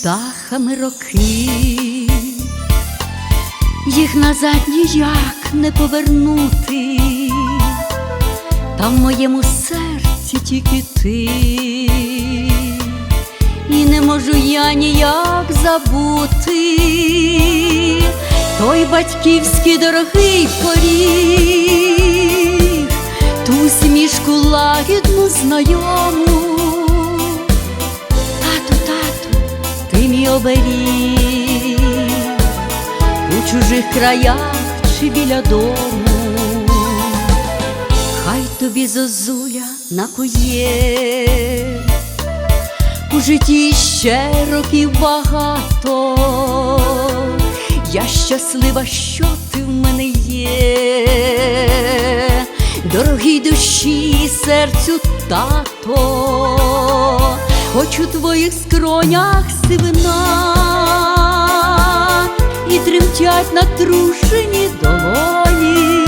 птахами роки, їх назад ніяк не повернути, та в моєму серці тільки ти, і не можу я ніяк забути той батьківський дорогий поріг, оберіг у чужих краях чи біля дому. Хай тобі зозуля накує, у житті ще років багато. Я щаслива, що ти в мене є, дорогій душі серцю тато, хоч у твоїх скронях сивина і тремтять натрушені долоні,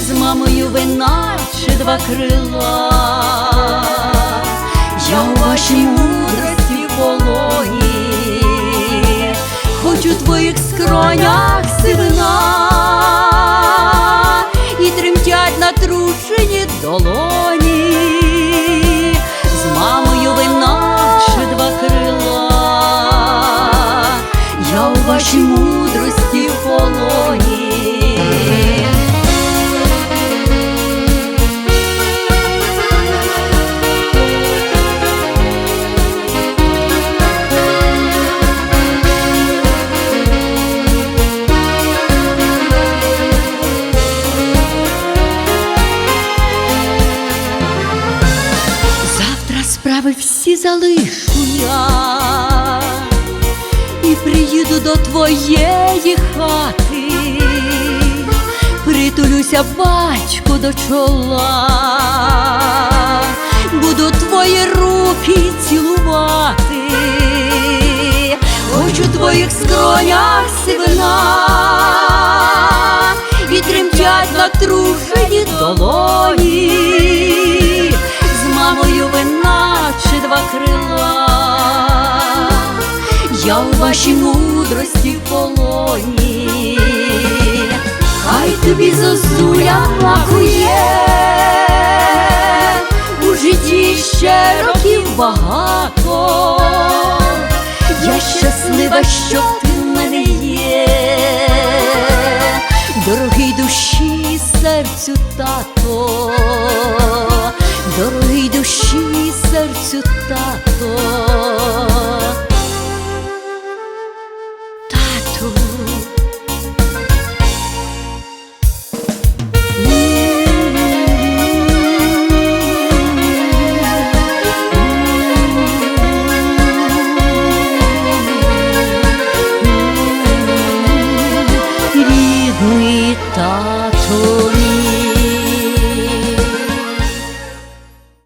з мамою вина чи два крила, я у вашій мудрості полоні хоч у твоїх скронях сивина і тремтять натрушені долоні, я у вашій мудрості в полоні. Завтра справи всі залишу я до твоєї хати, притулюся батьку до чола, буду твої руки цілувати, хоч у твоїх скронях сивина. І тремтять натрушені долоні. З мамою вина чи два крила, я у вашій мудрості в полоні, хай тобі зозуля лакує, у житті ще років багато, я щаслива, що ти в мене є, дорогий душі серцю тато, дорогий душі 부있다. 돈이